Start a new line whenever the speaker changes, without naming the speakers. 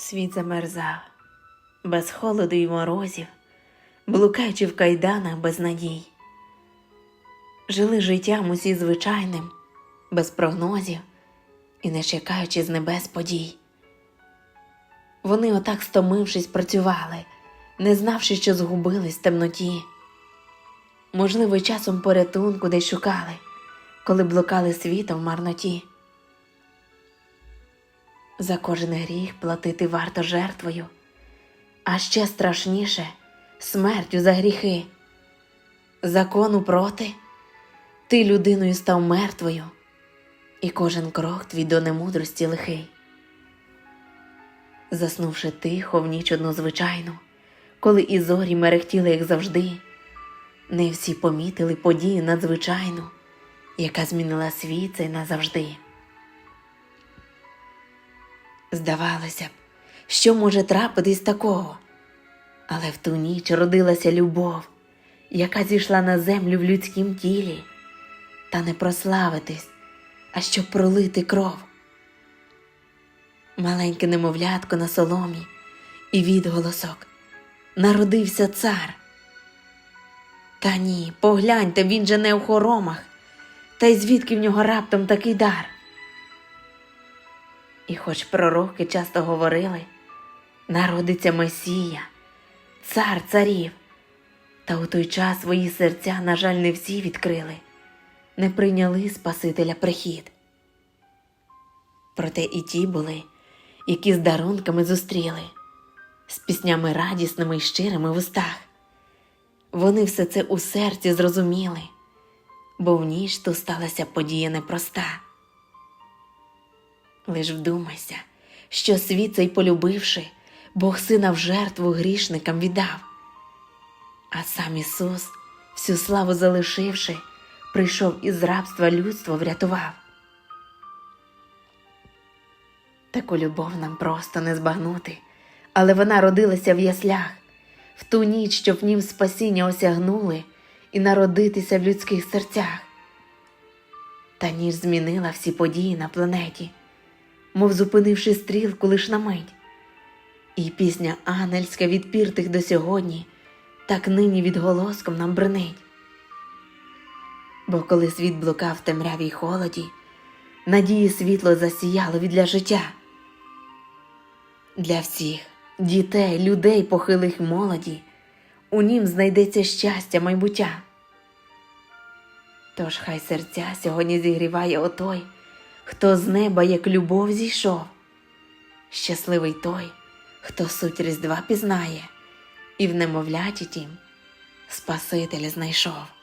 Світ замерзав, без холоду й морозів, блукаючи в кайданах без надій. Жили життям усі звичайним, без прогнозів і не чекаючи з небес подій. Вони отак стомившись працювали, не знавши, що згубились в темноті. Можливо, часом порятунку десь шукали, коли блукали світом в марноті. За кожен гріх платити варто жертвою, а ще страшніше смертю за гріхи. Закону проти, ти людиною став мертвою, і кожен крок твій до немудрості лихий. Заснувши тихо в ніч одну звичайну, коли і зорі мерехтіли, як завжди, не всі помітили подію надзвичайну, яка змінила світ цей назавжди. Здавалося б, що може трапитись такого, але в ту ніч родилася любов, яка зійшла на землю в людськім тілі, та не прославитись, а щоб пролити кров. Маленьке немовлятко на соломі і відголосок народився цар. Та ні, погляньте, він же не у хоромах, та й звідки в нього раптом такий дар. І хоч пророки часто говорили, народиться Месія, цар царів, та у той час свої серця, на жаль, не всі відкрили, не прийняли Спасителя прихід. Проте і ті були, які з дарунками зустріли, з піснями радісними й щирими в устах. Вони все це у серці зрозуміли, бо в ніч ту сталася подія непроста. Лиш вдумайся, що світ цей полюбивши, Бог сина в жертву грішникам віддав. А сам Ісус, всю славу залишивши, прийшов із рабства людство врятував. Таку любов нам просто не збагнути, але вона родилася в яслях, в ту ніч, щоб в нім спасіння осягнули і народитися в людських серцях. Та ніч змінила всі події на планеті мов зупинивши стрілку лиш на мить. І пісня ангельська відпіртих до сьогодні, так нині відголоском нам бренить. Бо коли світ блукав в темрявій холоді, надії світло засіяло від для життя. Для всіх дітей, людей похилих молоді, у нім знайдеться щастя майбуття. Тож хай серця сьогодні зігріває отой, хто з неба, як любов, зійшов. Щасливий той, хто суть Різдва пізнає, і в немовляті тім Спасителя знайшов.